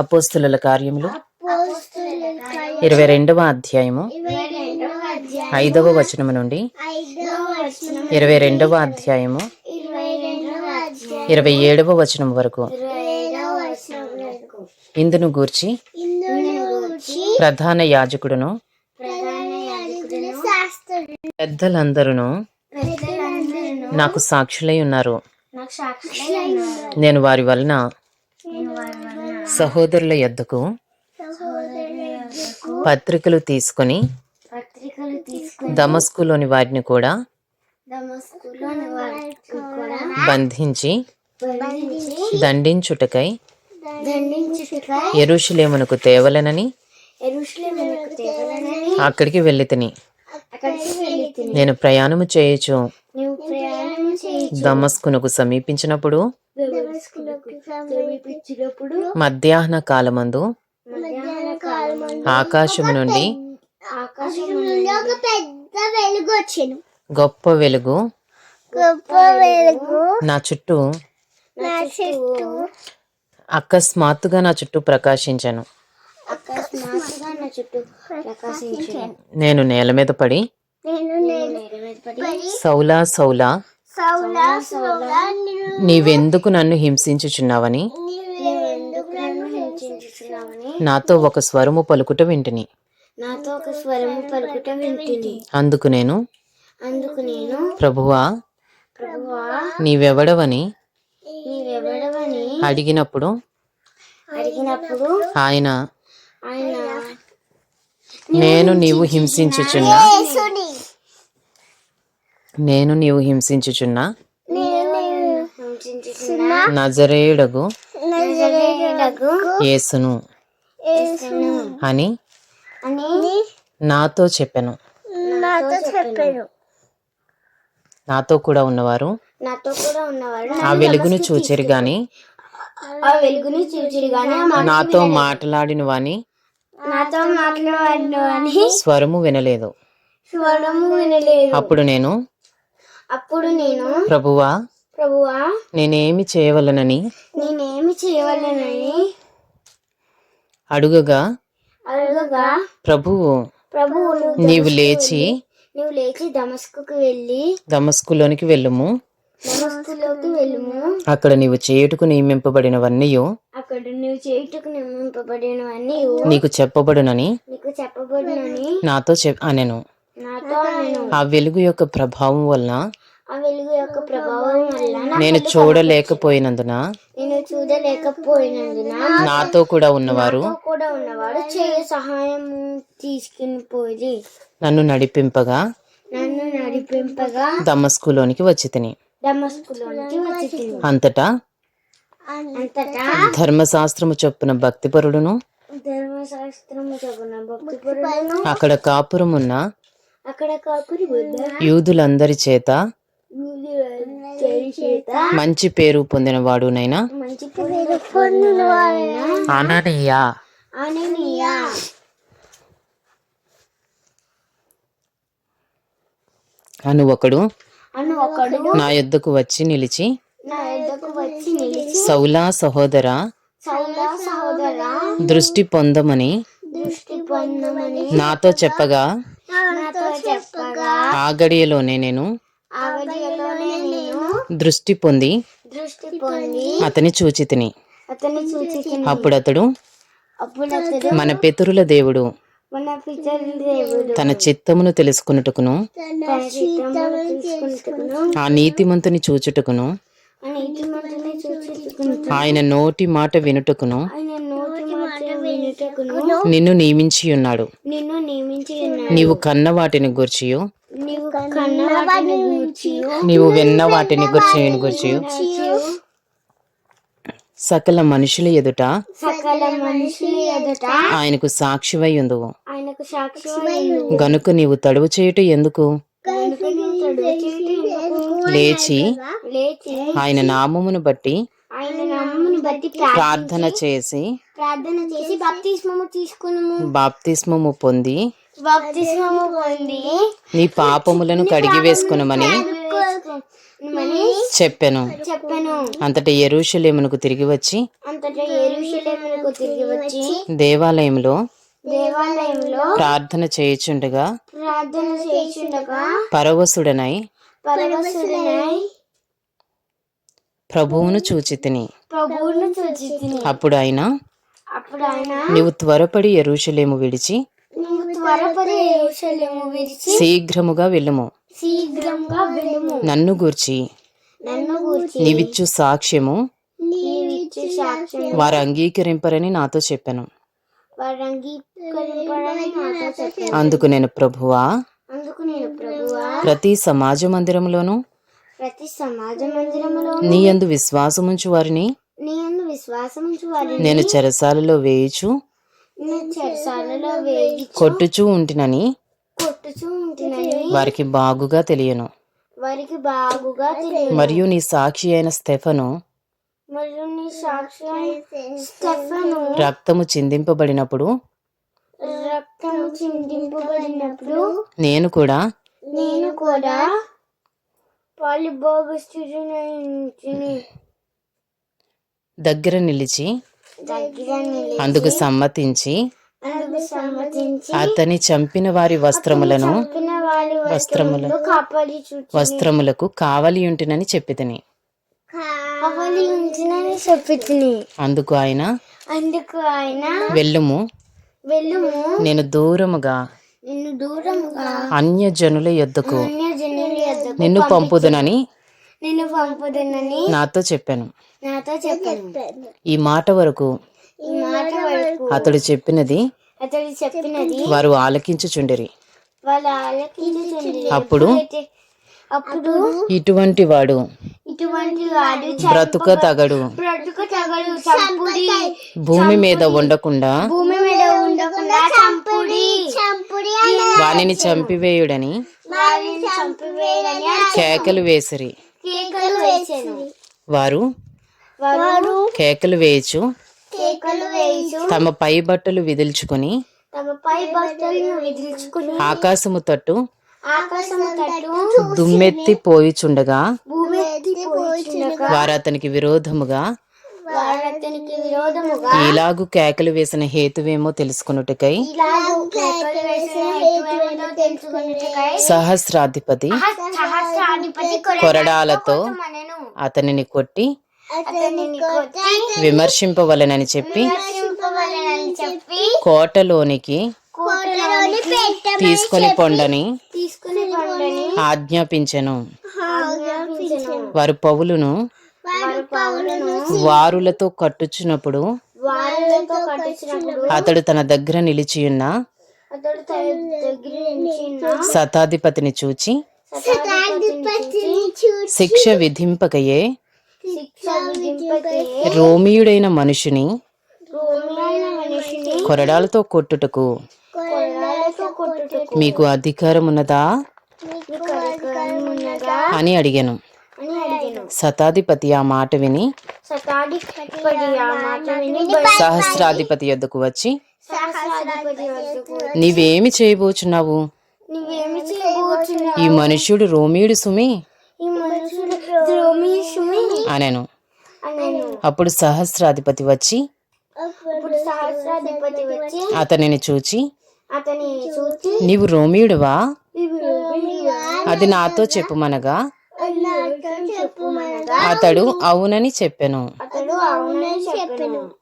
అపోస్తుల కార్యములు. ఇరవై రెండవ అధ్యాయము. ఐదవ వచనము నుండి ఇరవై రెండవ అధ్యాయము. ఇరవై ఏడవ వచనం వరకు. ఇందును గూర్చి ప్రధాన యాజకుడును పెద్దలందరూ నాకు సాక్షులై ఉన్నారు. నేను వారి వలన సహోదరుల యొద్దకు పత్రికలు తీసుకొని దమస్కులోని వారిని కూడా బంధించి దండించుటకై ఎరుషులేమునకు తేవలనని అక్కడికి వెళ్ళి తిని. నేను ప్రయాణము చేయొచ్చు దమస్కునకు సమీపించినప్పుడు మధ్యాహ్న కాలమందు మధ్యాహ్న కాలం ఆకాశము నుండి ఆకాశం నుండి ఒక పెద్ద వెలుగు వచ్చాను గొప్ప వెలుగు గొప్ప వెలుగు నా చుట్టూ నా చుట్టూ అకస్మాత్తుగా నా చుట్టూ ప్రకాశించాను. అకస్మాత్తుగా నా చుట్టూ ప్రకాశించాను. నేను నేల మీద పడి నేను నేల మీద పడి సౌలా సౌలా సౌలా సౌలా నీవెందుకు నన్ను హింసించుచున్నావని నాతో ఒక స్వరము పలుకుట వింటిని నాతో ఒక స్వరము పలుకుట వింటిని అందుకు నేను అందుకు నేను ప్రభువా ప్రభువా నీవెవడవని నీవెవడవని అడిగినప్పుడు అడిగినప్పుడు ఆయన ఆయన నేను నీవు హింసించుచున్నా నేను నీవు హింసించుచున్నా? నేను హింసించుచున్న నజరేయుడగు యేసును అని నాతో చెప్పాను. నాతో కూడా ఉన్నవారు నాతో కూడా ఉన్నవాడు ఆ వెలుగును చూచిరి గాని ఆ వెలుగుని చూచిరు గాని ఆ మాట నాతో మాట్లాడిన వాని నాతో మాట్లాడిన అని స్వరము వినలేదు. స్వరము వినలేదు. అప్పుడు నేను అప్పుడు నేను ప్రభువా ప్రభువా నేనేమి చేయవలనని నేనేమి చేయవలనని అడుగగా అడగగా ప్రభువు ప్రభువు నీవు లేచి నువ్వు లేచి దమస్కుకు వెళ్ళి దమస్కులోనికి వెళ్ళుము. దమస్కులోకి వెళ్ళుము. అక్కడ నీవు చేయుటకు నియమింపబడినవన్నీ అక్కడ నువ్వు చేయుటకు నియమింపబడినవన్నీ నీకు చెప్పబడునని నీకు చెప్పబడినని నాతో చెప్ అనెను. నాతో ఆ వెలుగు యొక్క ప్రభావం వలన ఆ వెలుగు యొక్క ప్రభావం వల్ల నా నేను చూడలేకపోయినందున నేను చూడలేకపోయినందున నాతో కూడా ఉన్నవారు కూడా ఉన్నవాడు చేయ సహాయం తీసుకుని పోయి నన్ను నడిపింపగా నన్ను నడిపింపగా దమస్కులోనికి వచ్చి తిని దమస్కులోనికి వచ్చి. అంతటా అంతటా ధర్మశాస్త్రము చొప్పున భక్తిపరుడును ధర్మశాస్త్రము భక్తిపరులను అక్కడ కాపురమున్న అక్కడ కాపురి ఉన్న యూదులందరి చేత యూదులందరి చేత మంచి పేరు పొందినవాడునైనా మంచి పేరు పొందిన వారైన అననీయ. అననీయ. అను ఒకడు. నా యొద్దకు వచ్చి నిలిచి. సౌలా సహోదర. దృష్టి పొందమని. నాతో చెప్పగా. నాతో చెప్పగా. ఆ గడియలోనే నేను. ఆ గడియలోనే నేను దృష్టి పొంది అతని చూచి తిని. అతన్ని చూచి అప్పుడు అతడు మన పితరుల దేవుడు తన చిత్తమును తెలుసుకున్నట్టుకును ఆ నీతిమంతుని చూచుటకును ఆయన నోటి మాట వినుటకును నిన్ను నియమించి ఉన్నాడు. నీవు కన్న వాటిని గుర్చియు నీవు విన్న వాటిని గుర్చి గుర్చియు. సకల మనుషుల ఎదుట సకల మనుషుల ఎదుట ఆయనకు సాక్షివై ఉందువు. ఆయనకు గనుక నీవు తడువు చేయుట ఎందుకు? లేచి లేచి ఆయన నామమును బట్టి ఆయన నామమును బట్టి ప్రా- ప్రార్థన చేసి ప్రార్థన చేసి బాప్తిస్మము తీసుకును బాప్తిస్మము పొంది బాప్తిస్మము పొంది నీ పాపములను కడిగి వేసుకునమని మని చెప్పెను. చెప్పాను. అంతటి ఎరుషలేమునకు తిరిగి వచ్చి అంతటా ఎరుషలేమునకు తిరిగి వచ్చి దేవాలయంలో దేవాలయంలో ప్రార్థన చేయుచుండగా ప్రార్థన చేయుచుండగా పరవశుడనై పరవశుడనై ప్రభువును చూచి తిని ప్రభువును చూచి అప్పుడు ఆయన అప్పుడు ఆయన నీవు త్వరపడి ఎరుషలేము విడిచి నువ్వు త్వరపడి ఎరుషలేము విడిచి శీఘ్రముగా వెళ్ళుము. నన్ను గూర్చి నన్ను గూర్చి నీవిచ్చు సాక్ష్యము. నీవిచ్చు వారు అంగీకరింపరని నాతో చెప్పాను. వారు అంగీకరింపడని నాతో చెప్పాను అందుకు నేను ప్రభువా అందుకు నేను ప్రభువా. ప్రతి సమాజ మందిరంలోనూ ప్రతి సమాజ మందిరములో నీ యందు విశ్వాసముంచు వారిని నీ నేను చెరసాలలో వేయుచు కొట్టుచూ ఉంటినని? వారికి బాగుగా తెలియను. వారికి బాగుగా మరియు నీ సాక్షి అయిన స్టెఫను? మరియు నీ సాక్ష్యం స్టెఫను. రక్తము చిందింపబడినప్పుడు? రక్తము చిందింపబడినప్పుడు నేను కూడా? నేను కూడా దగ్గర నిలిచి దగ్గర నిలిచి అందుకు సమ్మతించి అతని చంపిన వారి వస్త్రములను వస్త్రముల వస్త్రములకు కావలి ఉంటినని చెప్పితిని. చెప్పితిని అందుకు ఆయన అందుకు ఆయన వెళ్ళుము వెళ్ళుము నేను దూరముగా నిన్ను దూరముగా అన్యజనుల యొద్దకు నిన్ను పంపుదునని నిన్ను పంపుదనని నాతో చెప్పాను. నాతో చెప్పాను. ఈ మాట వరకు ఈ మాట వరకు అతడు చెప్పినది అతడు చెప్పినది వారు ఆలకించుచుండిరి. వాళ్ళ ఆలకించుచుండి అప్పుడు అప్పుడు ఇటువంటి వాడు ఇటువంటి వాడు బ్రతుక తగడు. బ్రతుకు తగడు చంపుడి. భూమి మీద ఉండకుండా భూమి మీద ఉండకుండా చంపుడి. చంపుడి వానిని చంపివేయుడని వారిని చంపివేయని కేకలు వేసిరి. కేకలు వేసాను వారు? వారు కేకలు వేయచు. కేకలు వేయచు. తమ పై బట్టలు విదిల్చుకొని తమ పై విదిల్చుకుని ఆకాశము తట్టు ఆకాశము తట్టు దుమ్మెత్తి పోయిచుండగా భూమి వారు అతనికి విరోధముగా ఇలాగు కేకలు వేసిన హేతువేమో తెలుసుకొనుటకై ఇలాగూ కేకలు వేసిన హేతువేమిటో తెలుసుకొనుటకై సహస్రాధిపతి కొరడాలతో అతనిని కొట్టి విమర్శింపవలనని చెప్పి కోటలోనికి తీసుకొని పొండని తీసుకుని పండని ఆజ్ఞాపించెను. వారు పౌలును పౌలను వారులతో కట్టుచున్నప్పుడు అతడు తన దగ్గర నిలిచియున్న అతడు తన దగ్గర నిలిచిన శతాధిపతిని చూచి శతాధిపతిని శిక్ష విధింపకయే శిక్ష రోమియుడైన మనుషుని రోమియైన మనిషిని కొరడాలతో కొట్టుటకు మీకు అధికారం ఉన్నదా అని అడిగాను. శతాధిపతి ఆ మాట విని సహస్రాధిపతి యొద్దకు వచ్చి సహస్రాధిపతి వద్దకు వచ్చి, నీవేమి చేయబోచున్నావు? ఈ మనుష్యుడు రోమియుడు సుమి. అనెను. అప్పుడు సహస్రాధిపతి వచ్చి అతనిని చూచి నీవు రోమియుడువా? అది నాతో చెప్పుమనగా అతడు అవునని చెప్పెను. అతడు అవునని చెప్పెను.